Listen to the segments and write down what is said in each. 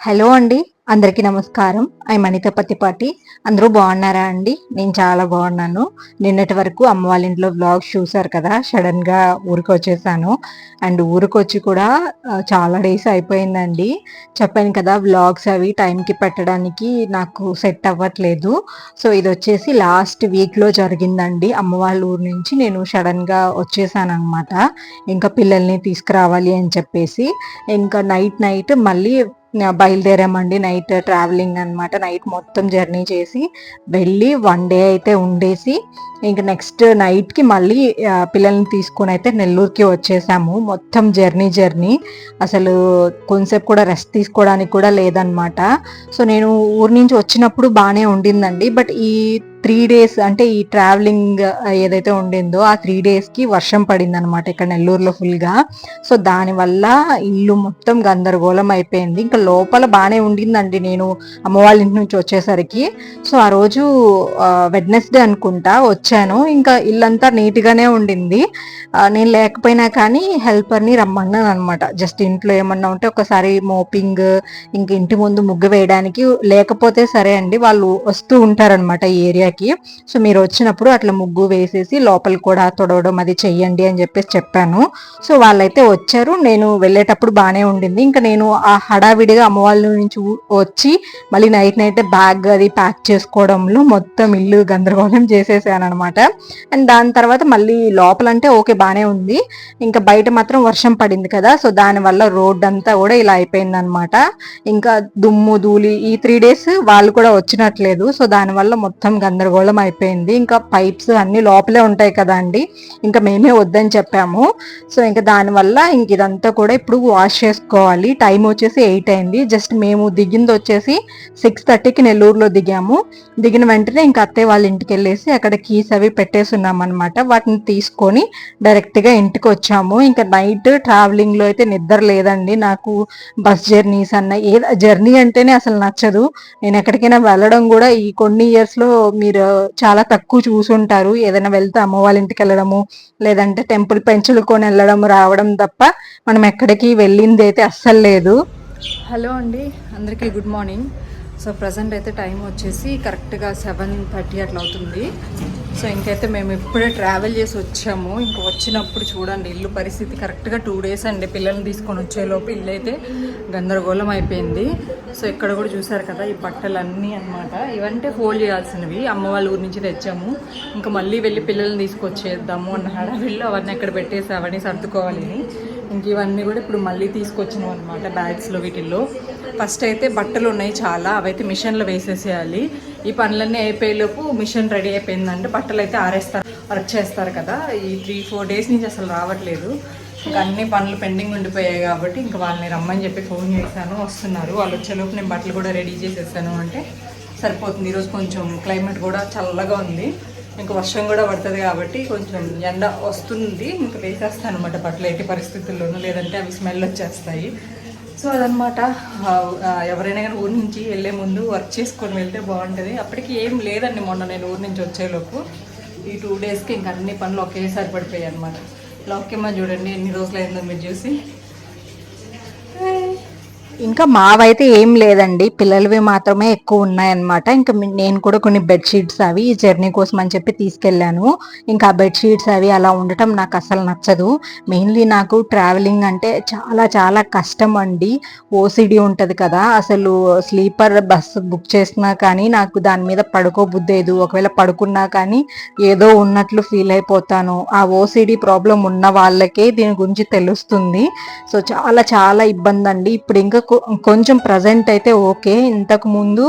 Hello అండి అందరికీ నమస్కారం. ఐ మణిత పతిపాటి అందరూ బాగున్నారా అండి? నేను చాలా బాగున్నాను. నిన్నటి వరకు అమ్మ వాళ్ళ ఇంట్లో బ్లాగ్స్ చూసారు కదా సడన్గా ఊరికి వచ్చేసాను అండ్ ఊరికి వచ్చి కూడా చాలా డేస్ అయిపోయిందండి. చెప్పాను కదా బ్లాగ్స్ అవి టైంకి పెట్టడానికి నాకు సెట్ అవ్వట్లేదు. సో ఇది వచ్చేసి లాస్ట్ వీక్లో జరిగిందండి. అమ్మ వాళ్ళ ఊరు నుంచి నేను సడన్గా వచ్చేసాను అనమాట ఇంకా పిల్లల్ని తీసుకురావాలి అని చెప్పేసి ఇంకా నైట్ నైట్ మళ్ళీ బయలుదేరామండి. నైట్ ట్రావెలింగ్ అన్నమాట. నైట్ మొత్తం జర్నీ చేసి వెళ్ళి వన్ డే అయితే ఉండేసి ఇంక నెక్స్ట్ నైట్కి మళ్ళీ పిల్లల్ని తీసుకొని అయితే నెల్లూరుకి వచ్చేసాము. మొత్తం జర్నీ జర్నీ. అసలు కొంతసేపు కూడా రెస్ట్ తీసుకోవడానికి కూడా లేదనమాట సో నేను ఊరి నుంచి వచ్చినప్పుడు బాగానే ఉండిందండి. బట్ ఈ త్రీ డేస్ అంటే ఈ ట్రావెలింగ్ ఏదైతే ఉండిందో ఆ త్రీ డేస్కి వర్షం పడింది అనమాట ఇక్కడ నెల్లూరులో ఫుల్గా. సో దానివల్ల ఇల్లు మొత్తం గందరగోళం అయిపోయింది. ఇంకా లోపల బాగానే ఉండిందండి నేను అమ్మ వాళ్ళ ఇంటి నుంచి వచ్చేసరికి. సో ఆ రోజు వెడ్నెస్డే అనుకుంటా వచ్చాను. ఇంకా ఇల్లంతా నీట్గానే ఉండింది. నేను లేకపోయినా కానీ హెల్పర్ని రమ్మన్నాను అనమాట జస్ట్ ఇంట్లో ఏమన్నా ఉంటే ఒకసారి మోపింగ్ ఇంక ఇంటి ముందు ముగ్గు వేయడానికి లేకపోతే సరే అండి వాళ్ళు వస్తూ ఉంటారనమాట ఈ ఏరియా ఏరియాకి సో మీరు వచ్చినప్పుడు అట్లా ముగ్గు వేసేసి లోపల కూడా తొడవడం అది చెయ్యండి అని చెప్పేసి చెప్పాను. సో వాళ్ళైతే వచ్చారు. నేను వెళ్ళేటప్పుడు బాగానే ఉండింది. ఇంకా నేను ఆ హడావిడిగా అమ్మవాళ్ళ నుంచి వచ్చి మళ్ళీ నైట్ నైట్ బ్యాగ్ అది ప్యాక్ చేసుకోవడంలో మొత్తం ఇల్లు గందరగోళం చేసేసాను అనమాట అండ్ దాని తర్వాత మళ్ళీ లోపలంటే ఓకే బాగానే ఉంది. ఇంకా బయట మాత్రం వర్షం పడింది కదా సో దానివల్ల రోడ్ అంతా కూడా ఇలా అయిపోయింది అనమాట ఇంకా దుమ్ము ధూళి ఈ త్రీ డేస్ వాళ్ళు కూడా వచ్చినట్లేదు. సో దానివల్ల మొత్తం గందరగోళం అయిపోయింది. ఇంకా పైప్స్ అన్ని లోపలే ఉంటాయి కదా అండి. ఇంకా మేమే వద్దని చెప్పాము. సో ఇంకా దానివల్ల ఇంక ఇదంతా కూడా ఇప్పుడు వాష్ చేసుకోవాలి. టైం వచ్చేసి ఎయిట్ అయింది. జస్ట్ మేము దిగింది వచ్చేసి సిక్స్ థర్టీకి నెల్లూరులో దిగాము. దిగిన వెంటనే ఇంకా అత్తయ్య వాళ్ళ ఇంటికి వెళ్ళేసి అక్కడ కీస్ అవి పెట్టేసున్నాం అనమాట వాటిని తీసుకొని డైరెక్ట్గా ఇంటికి వచ్చాము. ఇంకా నైట్ ట్రావెలింగ్లో అయితే నిద్ర లేదండి. నాకు బస్ జర్నీస్ అన్న ఏ జర్నీ అంటేనే అసలు నచ్చదు. నేను ఎక్కడికైనా వెళ్ళడం కూడా ఈ కొన్ని ఇయర్స్లో మీ మీరు చాలా తక్కువ చూసుంటారు. ఏదైనా వెళ్తే అమ్మ వాళ్ళ ఇంటికి వెళ్ళడము లేదంటే టెంపుల్ పెంచులుకొని వెళ్ళడం రావడం తప్ప మనం ఎక్కడికి వెళ్ళింది అయితే అస్సలు లేదు. హలో అండి. అందరికీ గుడ్ మార్నింగ్. సో ప్రజెంట్ అయితే టైం వచ్చేసి కరెక్ట్గా సెవెన్ థర్టీ అట్లా అవుతుంది. సో ఇంకైతే మేము ఇప్పుడే ట్రావెల్ చేసి వచ్చాము. ఇంక వచ్చినప్పుడు చూడండి ఇల్లు పరిస్థితి కరెక్ట్గా టూ డేస్ అండి. పిల్లల్ని తీసుకొని వచ్చేలోపు ఇల్లు అయితే గందరగోళం అయిపోయింది. సో ఇక్కడ కూడా చూసారు కదా ఈ బట్టలన్నీ అన్నమాట. ఇవంటే ఫోల్డ్ చేయాల్సినవి. అమ్మ వాళ్ళ ఊరి నుంచి తెచ్చాము. ఇంకా మళ్ళీ వెళ్ళి పిల్లల్ని తీసుకొచ్చేద్దాము అన్న హడావిల్లో అవన్నీ అక్కడ పెట్టేసి అవన్నీ సర్దుకోవాలని ఇంక ఇవన్నీ కూడా ఇప్పుడు మళ్ళీ తీసుకొచ్చినాం అనమాట బ్యాగ్స్లో వీటిల్లో. ఫస్ట్ అయితే బట్టలు ఉన్నాయి చాలా అవైతే మిషన్లో వేసేసేయాలి. ఈ పనులన్నీ అయిపోయేలోపు మిషన్ రెడీ అయిపోయిందంటే బట్టలు అయితే ఆరేస్తారు వర్క్ చేస్తారు కదా. ఈ త్రీ ఫోర్ డేస్ నుంచి అసలు రావట్లేదు. ఇంకా అన్ని పనులు పెండింగ్ ఉండిపోయాయి కాబట్టి ఇంకా వాళ్ళని రమ్మని చెప్పి ఫోన్ చేశాను వస్తున్నారు. వాళ్ళు వచ్చేలోపు నేను బట్టలు కూడా రెడీ చేసేసాను అంటే సరిపోతుంది. ఈరోజు కొంచెం క్లైమేట్ కూడా చల్లగా ఉంది. ఇంకా వర్షం కూడా పడుతుంది కాబట్టి కొంచెం ఎండ వస్తుంది. ఇంకా వేసేస్తాను అనమాట బట్టలు ఎట్టి పరిస్థితుల్లోనూ. లేదంటే అవి స్మెల్ వచ్చేస్తాయి. సో అదనమాట ఎవరైనా కానీ ఊరి నుంచి వెళ్ళే ముందు వర్క్ చేసుకొని వెళ్తే బాగుంటుంది. అప్పటికి ఏం లేదండి మొన్న నేను ఊరి నుంచి వచ్చేలోపు. ఈ టూ డేస్కి ఇంకా అన్ని పనులు ఒకేసారి పడిపోయాయి అనమాట లోకేమో చూడండి ఎన్ని రోజులు అయిందో మీరు చూసి. ఇంకా మావైతే ఏం లేదండి. పిల్లలవి మాత్రమే ఎక్కువ ఉన్నాయన్నమాట. ఇంకా నేను కూడా కొన్ని బెడ్షీట్స్ అవి ఈ జర్నీ కోసం అని చెప్పి తీసుకెళ్ళాను. ఇంకా ఆ బెడ్షీట్స్ అవి అలా ఉండటం నాకు అసలు నచ్చదు. మెయిన్లీ నాకు ట్రావెలింగ్ అంటే చాలా చాలా కష్టం అండి. ఓసిడి ఉంటుంది కదా. అసలు స్లీపర్ బస్ బుక్ చేసినా కానీ నాకు దాని మీద పడుకోబుద్దేదు ఒకవేళ పడుకున్నా కానీ ఏదో ఉన్నట్లు ఫీల్ అయిపోతాను. ఆ ఓసిడి ప్రాబ్లం ఉన్న వాళ్ళకే దీని గురించి తెలుస్తుంది. సో చాలా చాలా ఇబ్బంది అండి ఇప్పుడు ఇంకా కొంచెం ప్రజెంట్ అయితే ఓకే. ఇంతకు ముందు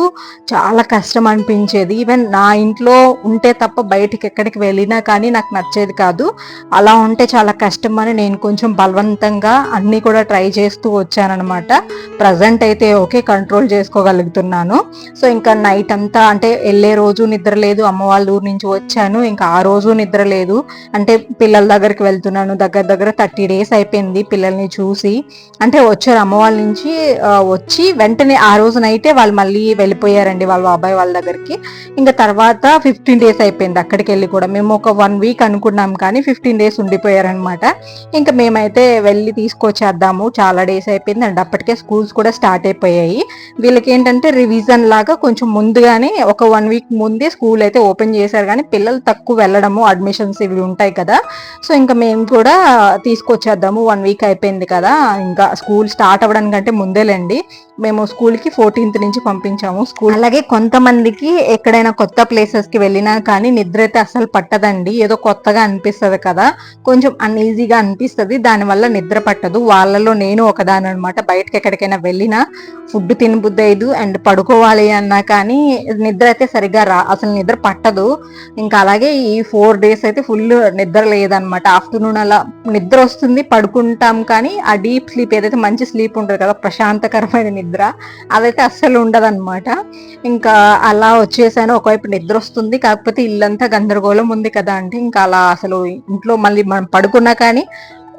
చాలా కష్టం అనిపించేది. ఈవెన్ నా ఇంట్లో ఉంటే తప్ప బయటికి ఎక్కడికి వెళ్ళినా కానీ నాకు నచ్చేది కాదు. అలా ఉంటే చాలా కష్టం అని నేను కొంచెం బలవంతంగా అన్నీ కూడా ట్రై చేస్తూ వచ్చానమాట ప్రజెంట్ అయితే ఓకే కంట్రోల్ చేసుకోగలుగుతున్నాను. సో ఇంకా నైట్ అంతా అంటే వెళ్ళే రోజు నిద్ర లేదు. అమ్మ వాళ్ళ ఊరు నుంచి వచ్చాను. ఇంకా ఆ రోజు నిద్ర లేదు. అంటే పిల్లల దగ్గరికి వెళ్తున్నాను. దగ్గర దగ్గర థర్టీ డేస్ అయిపోయింది పిల్లల్ని చూసి. అంటే వచ్చారు అమ్మ వాళ్ళ నుంచి. వచ్చి వెంటనే ఆ రోజు నైటే వాళ్ళు మళ్ళీ వెళ్ళిపోయారండి వాళ్ళ బాబాయ్ వాళ్ళ దగ్గరికి. ఇంకా తర్వాత ఫిఫ్టీన్ డేస్ అయిపోయింది అక్కడికి వెళ్ళి కూడా. మేము ఒక వన్ వీక్ అనుకున్నాం కానీ ఫిఫ్టీన్ డేస్ ఉండిపోయారనమాట ఇంకా మేమైతే వెళ్ళి తీసుకొచ్చేద్దాము. చాలా డేస్ అయిపోయింది అండ్ అప్పటికే స్కూల్స్ కూడా స్టార్ట్ అయిపోయాయి. వీళ్ళకి ఏంటంటే రివిజన్ లాగా కొంచెం ముందుగానే ఒక వన్ వీక్ ముందే స్కూల్ అయితే ఓపెన్ చేశారు కానీ పిల్లలు తక్కువ వెళ్ళడము అడ్మిషన్స్ ఇవి ఉంటాయి కదా. సో ఇంకా మేము కూడా తీసుకొచ్చేద్దాము. వన్ వీక్ అయిపోయింది కదా. ఇంకా స్కూల్ స్టార్ట్ అవ్వడానికంటే ముందేలేండి మేము స్కూల్కి ఫోర్టీన్త్ నుంచి పంపించాము. స్కూల్ అలాగే కొంతమందికి ఎక్కడైనా కొత్త ప్లేసెస్కి వెళ్ళినా కానీ నిద్ర అయితే అసలు పట్టదండి. ఏదో కొత్తగా అనిపిస్తుంది కదా. కొంచెం అన్ఈజీగా అనిపిస్తుంది. దానివల్ల నిద్ర పట్టదు. వాళ్ళలో నేను ఒకదాని అనమాట బయటకి ఎక్కడికైనా వెళ్ళినా ఫుడ్ తినబుద్ది అండ్ పడుకోవాలి అన్నా కానీ నిద్ర అయితే సరిగ్గా రా అసలు నిద్ర పట్టదు. ఇంకా అలాగే ఈ ఫోర్ డేస్ అయితే ఫుల్ నిద్ర లేదనమాట. ఆఫ్టర్నూన్ అలా నిద్ర వస్తుంది. పడుకుంటాం కానీ ఆ డీప్ స్లీప్ ఏదైతే మంచి స్లీప్ ఉంటుంది కదా ప్రశాంతకరమైన నిద్ర అదైతే అస్సలు ఉండదన్నమాట. ఇంకా అలా వచ్చేసాను. ఒకవైపు నిద్ర వస్తుంది కాకపోతే ఇల్లంతా గందరగోళం ఉంది కదా అంటే ఇంకా అలా అసలు ఇంట్లో మళ్ళీ మనం పడుకున్నా కానీ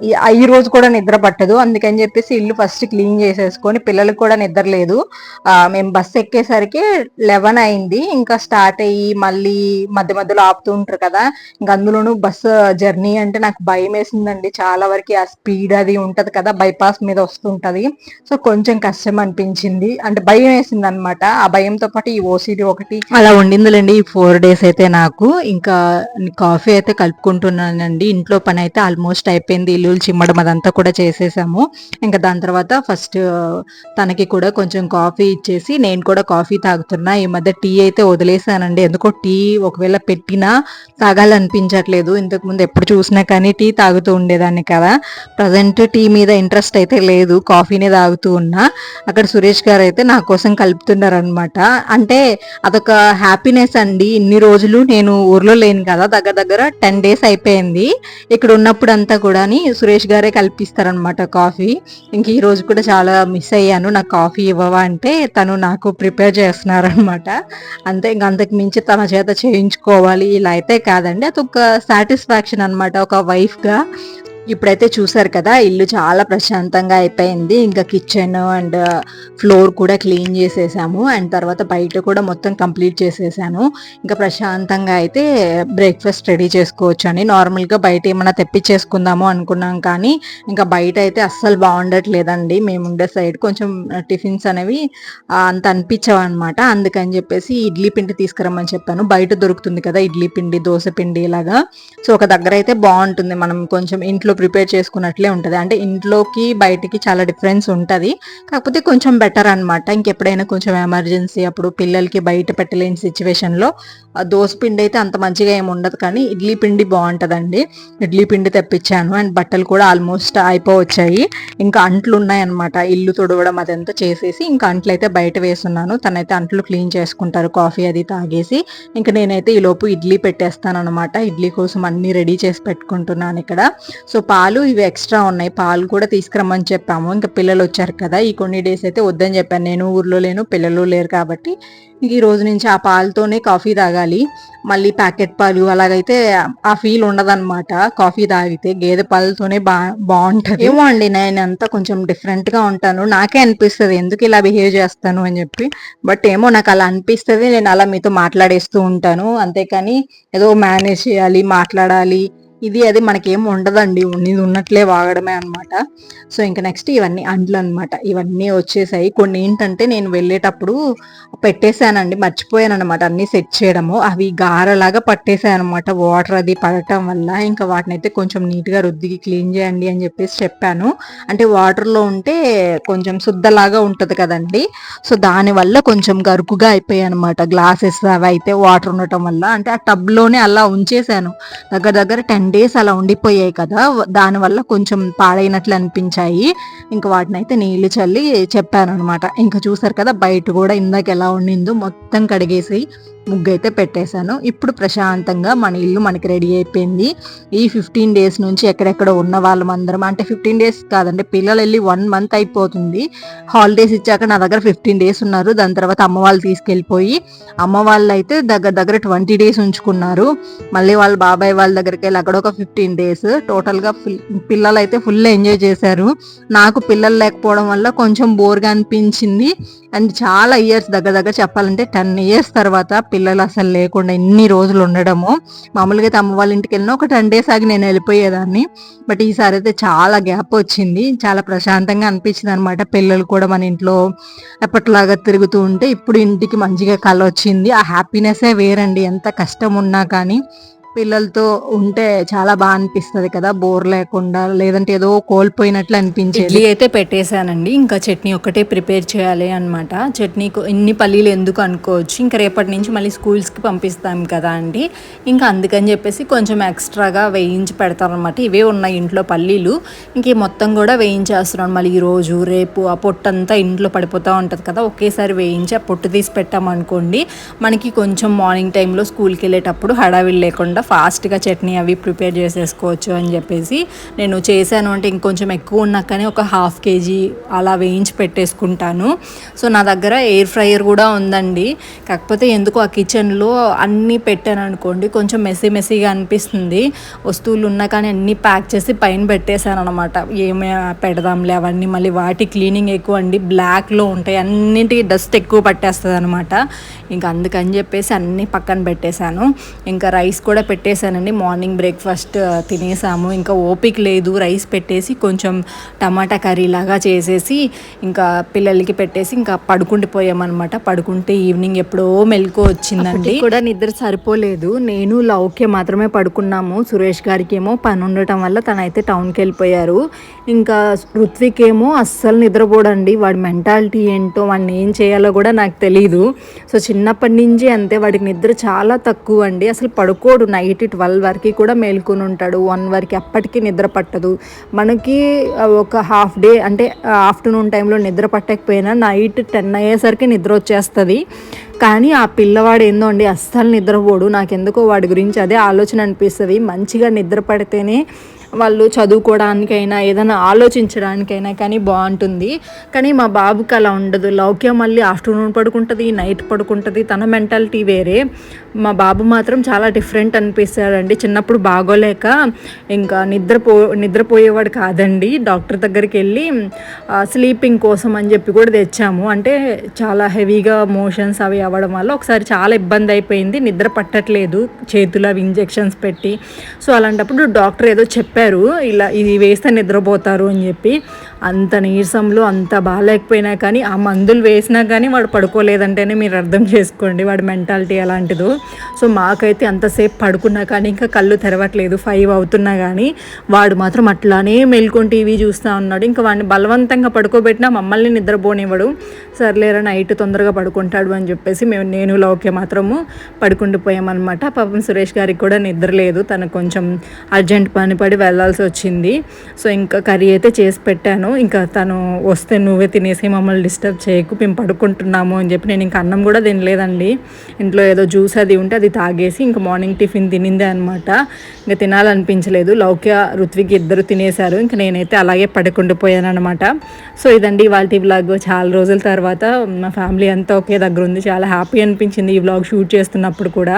ఈ- రోజు కూడా నిద్ర పట్టదు. అందుకని చెప్పేసి ఇల్లు ఫస్ట్ క్లీన్ చేసేసుకొని పిల్లలకు కూడా నిద్ర లేదు. మేము బస్సు ఎక్కేసరికి లెవెన్ అయింది. ఇంకా స్టార్ట్ అయ్యి మళ్ళీ మధ్య మధ్యలో ఆపుతూ ఉంటారు కదా. ఇంకా అందులోనూ బస్సు జర్నీ అంటే నాకు భయం వేసిందండి. చాలా వరకు ఆ స్పీడ్ అది ఉంటది కదా బైపాస్ మీద వస్తుంటది. సో కొంచెం కష్టం అనిపించింది. అంటే భయం వేసింది అనమాట ఆ భయంతో పాటు ఈ ఓసిడి ఒకటి అలా ఉండిందిలేండి. ఈ ఫోర్ డేస్ అయితే నాకు. ఇంకా కాఫీ అయితే కలుపుకుంటున్నానండి. ఇంట్లో పని అయితే ఆల్మోస్ట్ అయిపోయింది. ఇల్లు చిమ్మడం అదంతా కూడా చేసేసాము. ఇంకా దాని తర్వాత ఫస్ట్ తనకి కూడా కొంచెం కాఫీ ఇచ్చేసి నేను కూడా కాఫీ తాగుతున్నా. ఈ మధ్య టీ అయితే వదిలేసానండి. ఎందుకో టీ ఒకవేళ పెట్టినా తాగాలనిపించట్లేదు. ఇంతకు ముందు ఎప్పుడు చూసినా కానీ టీ తాగుతూ ఉండేదాన్ని కదా. ప్రజెంట్ టీ మీద ఇంట్రెస్ట్ అయితే లేదు. కాఫీనే తాగుతూ ఉన్నా. అక్కడ సురేష్ గారు అయితే నా కోసం కలుపుతున్నారనమాట అంటే అదొక హ్యాపీనెస్ అండి. ఇన్ని రోజులు నేను ఊర్లో లేను కదా. దగ్గర దగ్గర టెన్ డేస్ అయిపోయింది. ఇక్కడ ఉన్నప్పుడు అంతా కూడా సురేష్ గారే కల్పిస్తారనమాట కాఫీ. ఇంక ఈ రోజు కూడా చాలా మిస్ అయ్యాను. నాకు కాఫీ ఇవ్వవా అంటే తను నాకు ప్రిపేర్ చేస్తున్నారనమాట అంతే ఇంక అంతకు మించి తన చేత చేయించుకోవాలి. ఇలా అయితే కాదండి. అదొక సాటిస్ఫాక్షన్ అనమాట ఒక వైఫ్గా ఇప్పుడైతే చూసారు కదా ఇల్లు చాలా ప్రశాంతంగా అయిపోయింది. ఇంకా కిచెన్ అండ్ ఫ్లోర్ కూడా క్లీన్ చేసేసాము. అండ్ తర్వాత బయట కూడా మొత్తం కంప్లీట్ చేసేసాను. ఇంకా ప్రశాంతంగా అయితే బ్రేక్ఫాస్ట్ రెడీ చేసుకోవచ్చు అని. నార్మల్గా బయట ఏమైనా తెప్పించేసుకుందాము అనుకున్నాం కానీ ఇంకా బయట అయితే అస్సలు బాగుండట్లేదండి. మేము ఉండే సైడ్ కొంచెం uh, టిఫిన్స్ అనేవి uh, అంత అనిపించవు అనమాట అందుకని చెప్పేసి ఇడ్లీ పిండి తీసుకురమ్మని చెప్పాను. బయట దొరుకుతుంది కదా ఇడ్లీ పిండి దోశ పిండి ఇలాగా. సో ఒక దగ్గర అయితే బాగుంటుంది. మనం కొంచెం ఇంట్లో ప్రిపేర్ చేసుకున్నట్లే ఉంటుంది. అంటే ఇంట్లోకి బయటికి చాలా డిఫరెన్స్ ఉంటుంది. కాకపోతే కొంచెం బెటర్ అనమాట ఇంకెప్పుడైనా కొంచెం ఎమర్జెన్సీ అప్పుడు పిల్లలకి బయట పెట్టలేని సిచ్యువేషన్లో దోశ పిండి అయితే అంత మంచిగా ఏమి ఉండదు. కానీ ఇడ్లీ పిండి బాగుంటుందండి. ఇడ్లీ పిండి తెప్పించాను అండ్ బట్టలు కూడా ఆల్మోస్ట్ అయిపోవచ్చాయి. ఇంకా అంట్లు ఉన్నాయన్నమాట. ఇల్లు తుడవడం అదంతా చేసేసి ఇంకా అంట్లు అయితే బయట వేస్తున్నాను. తనైతే అంట్లు క్లీన్ చేసుకుంటారు. కాఫీ అది తాగేసి ఇంకా నేనైతే ఈ లోపు ఇడ్లీ పెట్టేస్తాను అనమాట ఇడ్లీ కోసం అన్ని రెడీ చేసి పెట్టుకుంటున్నాను ఇక్కడ. సో పాలు ఇవి ఎక్స్ట్రా ఉన్నాయి. పాలు కూడా తీసుకురమ్మని చెప్పాము. ఇంకా పిల్లలు వచ్చారు కదా. ఈ కొన్ని డేస్ అయితే వద్దని చెప్పాను. నేను ఊర్లో లేను పిల్లలు లేరు కాబట్టి. ఈ రోజు నుంచి ఆ పాలతోనే కాఫీ తాగాలి. మళ్ళీ ప్యాకెట్ పాలు అలాగైతే ఆ ఫీల్ ఉండదన్నమాట. కాఫీ తాగితే గేదె పాలతోనే బా బాగుంటుంది. ఏమో అండి. నేను అంతా కొంచెం డిఫరెంట్గా ఉంటాను. నాకే అనిపిస్తుంది. ఎందుకు ఇలా బిహేవ్ చేస్తాను అని చెప్పి. బట్ ఏమో నాకు అలా అనిపిస్తుంది. నేను అలా మీతో మాట్లాడేస్తూ ఉంటాను. అంతేకాని ఏదో మేనేజ్ చేయాలి మాట్లాడాలి. ఇది అది మనకేం ఉండదండి ఉన్నది ఉన్నట్లే వాగడమే అనమాట సో ఇంకా నెక్స్ట్ ఇవన్నీ అండ్లు అన్నమాట. ఇవన్నీ వచ్చేసాయి. కొన్ని ఏంటంటే నేను వెళ్ళేటప్పుడు పెట్టేశానండి మర్చిపోయాను అనమాట అన్ని సెట్ చేయడము. అవి గారలాగా పట్టేశాయి అనమాట వాటర్ అది పడటం వల్ల. ఇంకా వాటిని అయితే కొంచెం నీట్గా రుద్దికి క్లీన్ చేయండి అని చెప్పేసి చెప్పాను. అంటే వాటర్లో ఉంటే కొంచెం శుద్ధలాగా ఉంటుంది కదండి. సో దానివల్ల కొంచెం గరుకుగా అయిపోయాయి అనమాట గ్లాసెస్ అవి అయితే వాటర్ ఉండటం వల్ల. అంటే ఆ టబ్లోనే అలా ఉంచేసాను దగ్గర దగ్గర టెన్ డేస్ అలా ఉండిపోయాయి కదా దానివల్ల కొంచెం పాడైనట్లు అనిపించాయి. ఇంకా వాటిని అయితే నీళ్ళు చల్లి చెప్పాను అనమాట ఇంకా చూసారు కదా బయట కూడా ఇందాక ఎలా ఉండిందో మొత్తం కడిగేసి ముగ్గు అయితే పెట్టేశాను. ఇప్పుడు ప్రశాంతంగా మన ఇల్లు మనకి రెడీ అయిపోయింది. ఈ ఫిఫ్టీన్ డేస్ నుంచి ఎక్కడెక్కడ ఉన్న వాళ్ళం అందరం అంటే ఫిఫ్టీన్ డేస్ కాదండి పిల్లలు వెళ్ళి వన్ మంత్ అయిపోతుంది. హాలిడేస్ ఇచ్చాక నా దగ్గర ఫిఫ్టీన్ డేస్ ఉన్నారు. దాని తర్వాత అమ్మ వాళ్ళు తీసుకెళ్ళిపోయి అమ్మ వాళ్ళు అయితే దగ్గర దగ్గర ట్వంటీ డేస్ ఉంచుకున్నారు. మళ్ళీ వాళ్ళ బాబాయ్ వాళ్ళ దగ్గరికి వెళ్ళి అక్కడ ఒక ఫిఫ్టీన్ డేస్. టోటల్గా పిల్లలు అయితే ఫుల్ ఎంజాయ్ చేశారు. నాకు పిల్లలు లేకపోవడం వల్ల కొంచెం బోర్గా అనిపించింది. అండ్ చాలా ఇయర్స్ దగ్గర దగ్గర చెప్పాలంటే టెన్ ఇయర్స్ తర్వాత పిల్లలు అసలు లేకుండా ఇన్ని రోజులు ఉండడము. మామూలుగా అయితే అమ్మ వాళ్ళ ఇంటికి వెళ్ళినా ఒక టెన్ డేస్ ఆగి నేను వెళ్ళిపోయేదాన్ని. బట్ ఈసారి అయితే చాలా గ్యాప్ వచ్చింది. చాలా ప్రశాంతంగా అనిపించింది అనమాట పిల్లలు కూడా మన ఇంట్లో ఎప్పటిలాగా తిరుగుతూ ఉంటే ఇప్పుడు ఇంటికి మంచిగా కళ వచ్చింది. ఆ హ్యాపీనెస్సే వేరండి. ఎంత కష్టం ఉన్నా కానీ పిల్లలతో ఉంటే చాలా బాగా అనిపిస్తుంది కదా బోర్ లేకుండా లేదంటే ఏదో కోల్పోయినట్లు అనిపించేది. ఇడ్లీ అయితే పెట్టేశానండి ఇంకా చట్నీ ఒకటే ప్రిపేర్ చేయాలి అనమాట చట్నీ ఇన్ని పల్లీలు ఎందుకు అనుకోవచ్చు ఇంకా రేపటి నుంచి మళ్ళీ స్కూల్స్కి పంపిస్తాం కదా అండి. ఇంకా అందుకని చెప్పేసి కొంచెం ఎక్స్ట్రాగా వేయించి పెడతారనమాట ఇవే ఉన్నాయి ఇంట్లో పల్లీలు. ఇంక మొత్తం కూడా వేయించేస్తున్నాను. మళ్ళీ ఈ రోజు రేపు ఆ పొట్టంతా ఇంట్లో పడిపోతూ ఉంటుంది కదా ఒకేసారి వేయించి ఆ పొట్టు తీసి పెట్టామనుకోండి మనకి కొంచెం మార్నింగ్ టైంలో స్కూల్కి వెళ్ళేటప్పుడు హడావిడి లేకుండా ఫాస్ట్గా చట్నీ అవి ప్రిపేర్ చేసేసుకోవచ్చు అని చెప్పేసి నేను చేశాను. అంటే ఇంకొంచెం ఎక్కువ ఉన్నా కానీ ఒక హాఫ్ కేజీ అలా వేయించి పెట్టేసుకుంటాను. సో నా దగ్గర ఎయిర్ ఫ్రైయర్ కూడా ఉందండి. కాకపోతే ఎందుకు ఆ కిచెన్లో అన్నీ పెట్టాను అనుకోండి కొంచెం మెస్సీ మెస్సీగా అనిపిస్తుంది. వస్తువులు ఉన్నా కానీ అన్నీ ప్యాక్ చేసి పైన పెట్టేశాను అనమాట ఏమే పెడదాంలే అవన్నీ మళ్ళీ వాటి క్లీనింగ్ ఎక్కువ అండి. బ్లాక్లో ఉంటాయి అన్నింటికి డస్ట్ ఎక్కువ పట్టేస్తుంది అనమాట ఇంకా అందుకని చెప్పేసి అన్నీ పక్కన పెట్టేశాను. ఇంకా రైస్ కూడా పెట్టేశానండి. మార్నింగ్ బ్రేక్ఫాస్ట్ తినేసాము. ఇంకా ఓపిక లేదు. రైస్ పెట్టేసి కొంచెం టమాటా కర్రీ లాగా చేసేసి ఇంకా పిల్లలకి పెట్టేసి ఇంకా పడుకుండిపోయామన్నమాట పడుకుంటే ఈవినింగ్ ఎప్పుడో మెలకు వచ్చిందండి. కూడా నిద్ర సరిపోలేదు. నేను లౌక్య మాత్రమే పడుకున్నాము. సురేష్ గారికి ఏమో పని ఉండటం వల్ల తనైతే టౌన్కి వెళ్ళిపోయారు. ఇంకా ఋత్విక్ ఏమో అస్సలు నిద్రపోడండి. వాడి మెంటాలిటీ ఏంటో వాడిని ఏం చేయాలో కూడా నాకు తెలియదు సో చిన్నప్పటి నుంచి అంతే. వాడికి నిద్ర చాలా తక్కువ అండి అసలు పడుకోడు. నైట్ నైట్ ట్వెల్వ్ వరకు కూడా మేల్కొని ఉంటాడు. వన్ వరకు అప్పటికి నిద్ర పట్టదు. మనకి ఒక హాఫ్ డే అంటే ఆఫ్టర్నూన్ టైంలో నిద్ర పట్టకపోయినా నైట్ టెన్ అయ్యేసరికి నిద్ర వచ్చేస్తుంది. కానీ ఆ పిల్లవాడు ఏందో అండి అస్సలు నిద్రపోడు. నాకెందుకో వాడి గురించి అదే ఆలోచన అనిపిస్తుంది. మంచిగా నిద్ర పడితేనే వాళ్ళు చదువుకోవడానికైనా ఏదైనా ఆలోచించడానికైనా కానీ బాగుంటుంది. కానీ మా బాబుకి అలా ఉండదు. లౌక్య మళ్ళీ ఆఫ్టర్నూన్ పడుకుంటుంది నైట్ పడుకుంటుంది. తన మెంటాలిటీ వేరే. మా బాబు మాత్రం చాలా డిఫరెంట్ అనిపిస్తాడండి. చిన్నప్పుడు బాగోలేక ఇంకా నిద్రపో నిద్రపోయేవాడు కాదండి. డాక్టర్ దగ్గరికి వెళ్ళి స్లీపింగ్ కోసం అని చెప్పి కూడా తెచ్చాము. అంటే చాలా హెవీగా మోషన్స్ అవి అవ్వడం వల్ల ఒకసారి చాలా ఇబ్బంది అయిపోయింది. నిద్ర పట్టట్లేదు. చేతులు అవి ఇంజెక్షన్స్ పెట్టి. సో అలాంటప్పుడు డాక్టర్ ఏదో చెప్పారు. చెప్పారు ఇలా ఇది వేస్తే నిద్రపోతారు అని చెప్పి. అంత నీరసంలో అంత బాగాలేకపోయినా కానీ ఆ మందులు వేసినా కానీ వాడు పడుకోలేదంటేనే మీరు అర్థం చేసుకోండి వాడి మెంటాలిటీ అలాంటిదో. సో మాకైతే అంతసేపు పడుకున్నా కానీ ఇంకా కళ్ళు తెరవట్లేదు ఫైవ్ అవుతున్నా కానీ వాడు మాత్రం అట్లానే మేల్కొని టీవీ చూస్తూ ఉన్నాడు. ఇంకా వాడిని బలవంతంగా పడుకోబెట్టినా మమ్మల్ని నిద్రపోనివ్వడు. సర్లేరా నైట్ తొందరగా పడుకుంటాడు అని చెప్పేసి మేము నేను లౌక్య మాత్రము పడుకుండిపోయామన్నమాట. పాపం సురేష్ గారికి కూడా నిద్ర లేదు. తనకు కొంచెం అర్జెంట్ పని పడి వెళ్ళాల్సి వచ్చింది. సో ఇంకా కర్రీ అయితే చేసి పెట్టాను. ఇంకా తను వస్తే నువ్వే తినేసి మమ్మల్ని డిస్టర్బ్ చేయకు. మేము పడుకుంటున్నాము అని చెప్పి నేను ఇంకా అన్నం కూడా తినలేదండి. ఇంట్లో ఏదో జ్యూస్ అది ఉంటే అది తాగేసి ఇంకా మార్నింగ్ టిఫిన్ తినిందే అనమాట ఇంకా తినాలనిపించలేదు. లౌక్య ఋత్విక్ ఇద్దరు తినేశారు. ఇంకా నేనైతే అలాగే పడుకుండిపోయాను అనమాట సో ఇదండి వాళ్ళ వ్లాగ్ చాలా రోజుల తర్వాత తర్వాత మా ఫ్యామిలీ అంతా ఒకే దగ్గర ఉంది. చాలా హ్యాపీ అనిపించింది ఈ వ్లాగ్ షూట్ చేస్తున్నప్పుడు కూడా.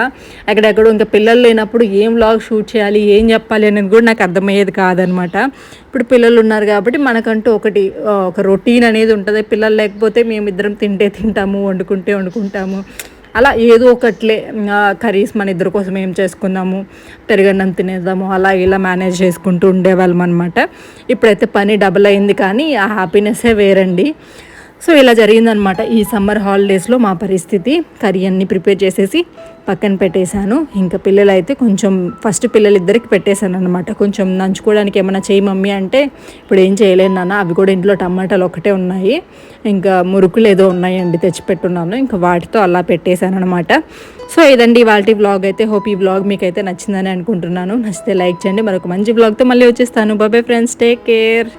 ఎక్కడెక్కడ ఇంకా పిల్లలు లేనప్పుడు ఏం వ్లాగ్ షూట్ చేయాలి ఏం చెప్పాలి అనేది కూడా నాకు అర్థమయ్యేది కాదనమాట. ఇప్పుడు పిల్లలు ఉన్నారు కాబట్టి మనకంటూ ఒకటి ఒక రొటీన్ అనేది ఉంటుంది. పిల్లలు లేకపోతే మేమిద్దరం తింటే తింటాము వండుకుంటే వండుకుంటాము. అలా ఏదో ఒకట్లే కర్రీస్ మన ఇద్దరి కోసం ఏం చేసుకుందాము పెరుగన్నం తినేద్దాము అలా ఇలా మేనేజ్ చేసుకుంటూ ఉండేవాళ్ళం అనమాట ఇప్పుడైతే పని డబుల్ అయింది కానీ ఆ హ్యాపీనెస్సే వేరండి. సో ఇలా జరిగిందనమాట ఈ సమ్మర్ హాలిడేస్లో మా పరిస్థితి కర్రీ అన్ని ప్రిపేర్ చేసేసి పక్కన పెట్టేశాను. ఇంకా పిల్లలైతే కొంచెం ఫస్ట్ పిల్లలిద్దరికి పెట్టేశాను అనమాట కొంచెం నంచుకోవడానికి ఏమైనా చేయి మమ్మీ అంటే ఇప్పుడు ఏం చేయలేను నాన్న అవి కూడా ఇంట్లో టమాటాలు ఒకటే ఉన్నాయి. ఇంకా మురుకులు ఏదో ఉన్నాయండి తెచ్చిపెట్టున్నాను. ఇంకా వాటితో అలా పెట్టేశాను అనమాట సో ఇదండి వాటి బ్లాగ్ అయితే. హోప్ ఈ బ్లాగ్ మీకు అయితే నచ్చిందని అనుకుంటున్నాను. నచ్చితే లైక్ చేయండి. మరొక మంచి బ్లాగ్తో మళ్ళీ వచ్చేస్తాను. బాబాయ్ ఫ్రెండ్స్. Take care.